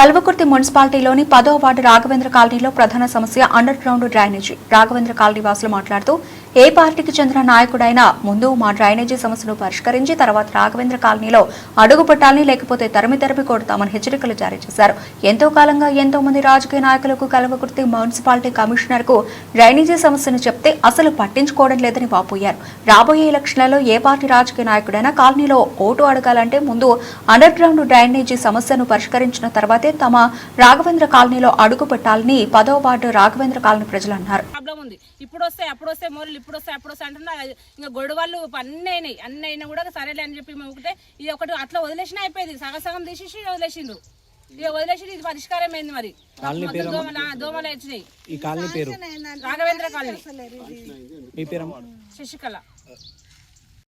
కల్వకుర్తి మున్సిపాలిటీలోని పదో వార్డు రాఘవేంద్ర కాలనీలో ప్రధాన సమస్య underground drainage. Raghavendra colony వాసులు మాట్లాడుతూ ఏ పార్టీకి చెందిన నాయకుడైనా ముందు మా డ్రైనేజీ సమస్యను పరిష్కరించి తర్వాత రాఘవేంద్ర కాలనీలో అడుగు పెట్టాలని లేకపోతే తరిమి తరిమి కొడతామని హెచ్చరికలు జారీ చేశారు. ఎంతో కాలంగా ఎంతో మంది రాజకీయ నాయకులకు కలవకుర్తి మున్సిపాలిటీ కమిషనర్కు డ్రైనేజీ సమస్యను చెప్తే అసలు పట్టించుకోవడం లేదని వాపోయారు. రాబోయే ఎలక్షన్లలో ఏ పార్టీ రాజకీయ నాయకుడైనా కాలనీలో ఓటు అడగాలంటే ముందు అండర్ గ్రౌండ్ డ్రైనేజీ సమస్యను పరిష్కరించిన తర్వాతే తమ రాఘవేంద్ర కాలనీలో అడుగు పెట్టాలని పదో వార్డు రాఘవేంద్ర కాలనీ ప్రజలు అన్నారు. ఇప్పుడు వస్తే అప్పుడు వస్తే మోరీలు ఇప్పుడు వస్తే అప్పుడు వస్తే అంటున్నా. ఇంకా గొడవలు అన్నీ అయినాయి. అన్నీ అయినా కూడా సరేలే అని చెప్పి మొక్కితే ఇది ఒకటి అట్లా వదిలేసినా అయిపోయింది. సగం సగం తీసేసి వదిలేసిండ్రు. ఇక వదిలేసి ఇది పరిష్కారం అయింది మరి. దోమలు వచ్చినాయి. ఈ కాలనీ పేరు? రాఘవేంద్ర కాలనీ. శశికళ.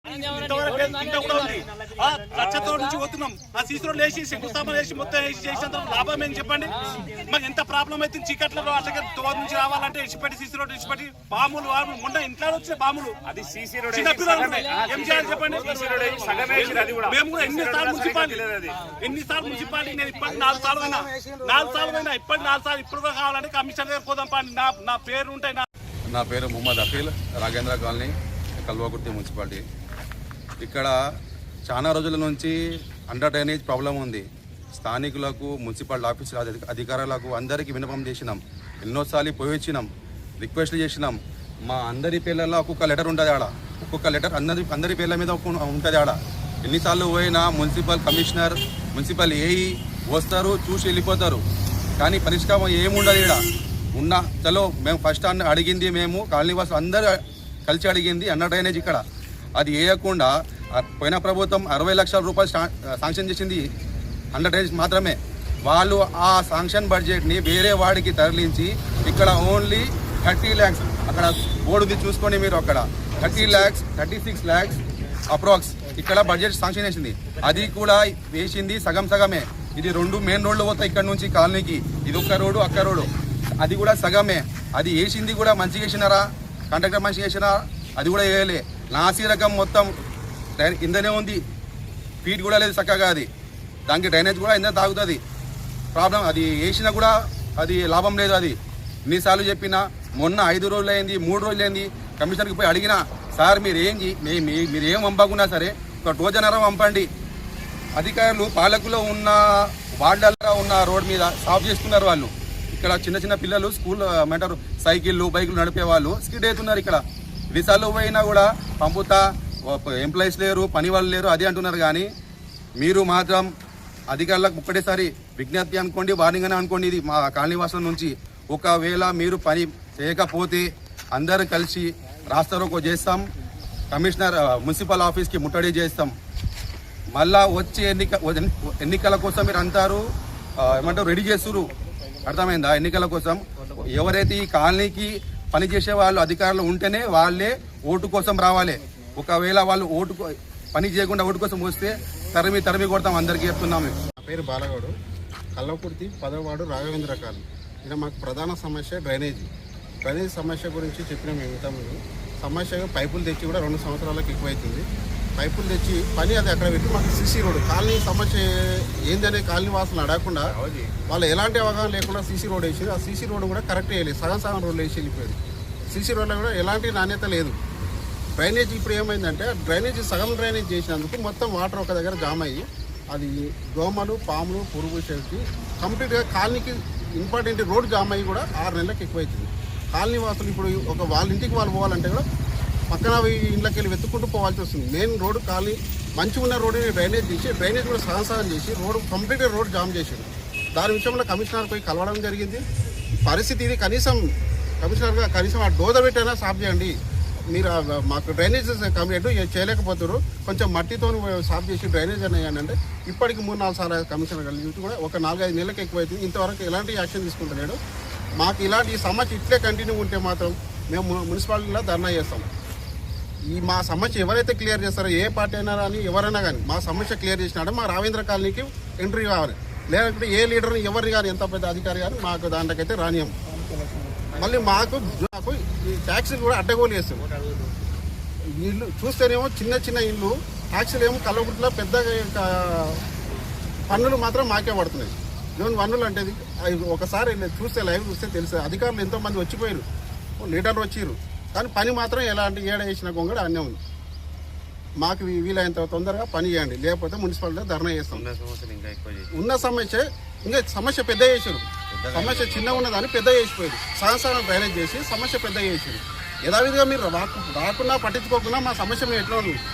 కూడా ఉంది. ఆ లక్షతో నుంచి పోతున్నాం ఆ సీసీ రోడ్ వేసి శంకుస్థాపన వేసి మొత్తం వేసి చేసినంత లాభం ఏం చెప్పండి మాకు ఎంత ప్రాబ్లం అయితే చీకట్లో అట్లా తోడు నుంచి రావాలంటే ఇచ్చిపెట్టి సీసీ రోడ్ ఇచ్చిపెట్టి పాములు వాములు మొన్న ఇంట్లో వచ్చిన పాములు అది సీసీ రోడ్. ఏం చేయాలి చెప్పండి. మేము కూడా ఎన్నిసార్లు మున్సిపాలిటీ. ఎన్నిసార్లు మున్సిపాలిటీ నేను ఇప్పటి నాలుగు సార్లు అయినా నాలుగు సార్లు అయినా ఇప్పటి నాలుగు సార్లు ఇప్పుడు కూడా కావాలంటే కమిషనర్ దగ్గర పోదాం పండి నా నా పేరు ఉంటాయి నా నా పేరు ముహమ్మద్ అఖిల్ రాగేంద్ర కాలనీ కల్వకుర్తి మున్సిపాలిటీ ఇక్కడ చాలా రోజుల నుంచి అండర్ డ్రైనేజ్ ప్రాబ్లం ఉంది. స్థానికులకు మున్సిపల్ ఆఫీసుల అధికారులకు అందరికీ వినపం చేసినాం. ఎన్నోసార్లు పోయి వచ్చినాం. రిక్వెస్ట్లు చేసినాం. మా అందరి పేర్లలో ఒక్కొక్క లెటర్ ఉంటుంది ఆడ. ఒక్కొక్క లెటర్ అందరి అందరి పేర్ల మీద ఉంటుంది ఆడ. ఎన్నిసార్లు పోయినా మున్సిపల్ కమిషనర్ మున్సిపల్ ఏఈ వస్తారు చూసి వెళ్ళిపోతారు. కానీ పరిష్కారం ఏముండదు ఇక్కడ ఉన్న చలో మేము ఫస్ట్ అన్న అడిగింది మేము కాలనీ వాసులు అందరూ కలిసి అడిగింది అన్న డ్రైనేజ్ ఇక్కడ. అది వేయకుండా పోయిన ప్రభుత్వం అరవై లక్షల రూపాయలు శాంక్షన్ చేసింది హండ్రెడ్ డ్రైనేజ్ మాత్రమే. వాళ్ళు ఆ శాంక్షన్ బడ్జెట్ని వేరే వాడికి తరలించి ఇక్కడ ఓన్లీ థర్టీ ల్యాక్స్ అక్కడ బోర్డుది చూసుకొని మీరు అక్కడ. Thirty lakhs thirty six lakhs approx ఇక్కడ బడ్జెట్ శాంక్షన్ చేసింది. అది కూడా వేసింది సగం సగమే. ఇది రెండు మెయిన్ రోడ్లు పోతాయి ఇక్కడ నుంచి కాలనీకి. ఇది ఒక్క రోడ్డు అక్క రోడ్డు. అది కూడా సగమే. అది వేసింది కూడా మంచిగా వేసినారా కండక్టర్ మంచిగా వేసినారా అది కూడా వేయలే. నాసి రకం మొత్తం ఇందనే కిందనే ఉంది. ఫీట్ కూడా లేదు చక్కగా అది. దానికి డ్రైనేజ్ కూడా ఇంత తాగుతుంది. ప్రాబ్లం అది వేసినా కూడా అది లాభం లేదు అది. ఎన్నిసార్లు చెప్పినా మొన్న ఐదు రోజులు అయింది మూడు రోజులు అయింది కమిషనర్కి పోయి అడిగినా సార్ మీరు ఏం మీ- మీరు ఏం పంపకున్నా సరే ఒక డోజనర పంపండి అధికారులు పాలకులో ఉన్న వార్డల్లో ఉన్న రోడ్ మీద సాఫ్ చేస్తున్నారు వాళ్ళు. ఇక్కడ చిన్న చిన్న పిల్లలు స్కూల్ ఏమంటారు సైకిళ్ళు బైకులు నడిపే వాళ్ళు స్కిడ్ అవుతున్నారు ఇక్కడ. విసార్లు పోయినా కూడా పంపుతా ఎంప్లాయీస్ లేరు పని వాళ్ళు లేరు అది అంటున్నారు కానీ మీరు మాత్రం అధికారులకు ఒక్కటేసారి విజ్ఞప్తి అనుకోండి వార్నింగ్ అని అనుకోండి ఇది మా కాలనీవాసం నుంచి. ఒకవేళ మీరు పని చేయకపోతే అందరూ కలిసి రాస్తారోకో చేస్తాం కమిషనర్ మున్సిపల్ ఆఫీస్కి ముట్టడి చేస్తాం. మళ్ళా వచ్చే ఎన్నిక ఎన్నికల కోసం మీరు అంటారు ఏమంటారు రెడీ చేస్తున్నారు అర్థమైందా? ఎన్నికల కోసం. ఎవరైతే ఈ కాలనీకి పనిచేసే వాళ్ళు అధికారులు ఉంటేనే వాళ్ళే ఓటు కోసం రావాలి. ఒకవేళ వాళ్ళు ఓటు పని చేయకుండా ఓటు కోసం వస్తే తరిమి తరిమి కొడతాం అందరికీ చెప్తున్నాము నా పేరు బాలగౌడు. కల్లకుర్తి పదవాడు రాఘవేంద్ర కాలనీ. ఇది మాకు ప్రధాన సమస్య డ్రైనేజీ. డ్రైనేజ్ సమస్య గురించి చెప్పిన మేము సమస్యగా సమస్య పైపులు తెచ్చి కూడా రెండు సంవత్సరాలకు ఎక్కువైతుంది. పైపులు తెచ్చి పని అది అక్కడ పెట్టి మాకు సీసీ రోడ్ కాలనీ సమస్య ఏందనే కాలనీ వాసులు అడగకుండా వాళ్ళు ఎలాంటి అవగాహన లేకుండా సీసీ రోడ్ వేసి ఆ సీసీ రోడ్ కూడా కరెక్ట్ వేయలేదు. సగం సగం రోడ్లు వేసి వెళ్ళిపోయింది సీసీ రోడ్లో కూడా ఎలాంటి నాణ్యత లేదు. డ్రైనేజ్ ఇప్పుడు ఏమైందంటే డ్రైనేజ్ సగం డ్రైనేజ్ చేసినందుకు మొత్తం వాటర్ ఒక దగ్గర జామ్ అయ్యి అది దోమలు పాములు పురుగు చేసి కంప్లీట్గా కాలనీకి ఇంపార్టెంట్ రోడ్ జామ్ అయ్యి కూడా ఆరు నెలలకు ఎక్కువైతుంది. కాలనీ వాసులు ఇప్పుడు ఒక వాళ్ళ ఇంటికి వాళ్ళు పోవాలంటే కూడా పక్కన అవి ఇంట్లోకి వెళ్ళి వెతుక్కుంటూ పోవాల్సి వస్తుంది. మెయిన్ రోడ్డు ఖాళీ. మంచిగా ఉన్న రోడ్డుని డ్రైనేజ్ చేసి డ్రైనేజ్ కూడా సగం సగం చేసి రోడ్డు కంప్లీట్గా రోడ్ జామ్ చేసాడు. దాని విషయంలో కమిషనర్ పోయి కలవడం జరిగింది. పరిస్థితి ఇది. కనీసం కమిషనర్ కనీసం ఆ డోద పెట్టైనా సాఫ్ చేయండి. మీరు మాకు డ్రైనేజ్ కంప్లీట్ చేయలేకపోతారు కొంచెం మట్టితో సాఫ్ చేసి డ్రైనేజ్ అని అంటే ఇప్పటికి మూడు నాలుగు సార్లు కమిషనర్ కలిసి కూడా ఒక నాలుగైదు నెలలకు ఎక్కువైతుంది ఇంతవరకు ఎలాంటి యాక్షన్ తీసుకుంటలేడు. మాకు ఇలాంటి ఈ సమస్య ఇట్లే కంటిన్యూ ఉంటే మాత్రం మేము మున్సిపాలిటీలో ధర్నా చేస్తాం. ఈ మా సమస్య ఎవరైతే క్లియర్ చేస్తారో ఏ పార్టీ అయినా కానీ ఎవరైనా కానీ మా సమస్య క్లియర్ చేసినాడో మా రావేంద్ర కాలనీకి ఎంట్రీ కావాలి. లేదంటే ఏ లీడర్ని ఎవరిని కానీ ఎంత పెద్ద అధికారి కానీ మాకు దాంట్లోకైతే రానియం. మళ్ళీ మాకు మాకు ఈ ట్యాక్సీలు కూడా అడ్డగోలు చేస్తారు ఇల్లు చూస్తేనేమో చిన్న చిన్న ఇల్లు ట్యాక్సీలు ఏమో కల్లగుట్లో పెద్ద పన్నులు మాత్రం మాకే పడుతున్నాయి. జోన్ వన్నులు అంటే ఇది. ఒకసారి చూస్తే లైవ్ చూస్తే తెలుసు. అధికారులు ఎంతోమంది వచ్చిపోయారు లీడర్లు వచ్చిర్రు. కానీ పని మాత్రం ఎలాంటి ఏడ వేసిన గొంగడ అన్నీ ఉంది. మాకు వీలైనంత తొందరగా పని చేయండి. లేకపోతే మున్సిపాలిటీ ధర్నా చేస్తాం. ఉన్న సమస్య ఇంకా సమస్య పెద్ద చేసారు సమస్య చిన్న ఉన్నదాన్ని పెద్ద చేసిపోయారు సంవత్సరం డ్రైనేజ్ చేసి సమస్య పెద్ద చేసారు యథావిధిగా మీరు రాకు రాకున్నా పట్టించుకోకుండా మా సమస్య మేము ఎట్లా ఉంది?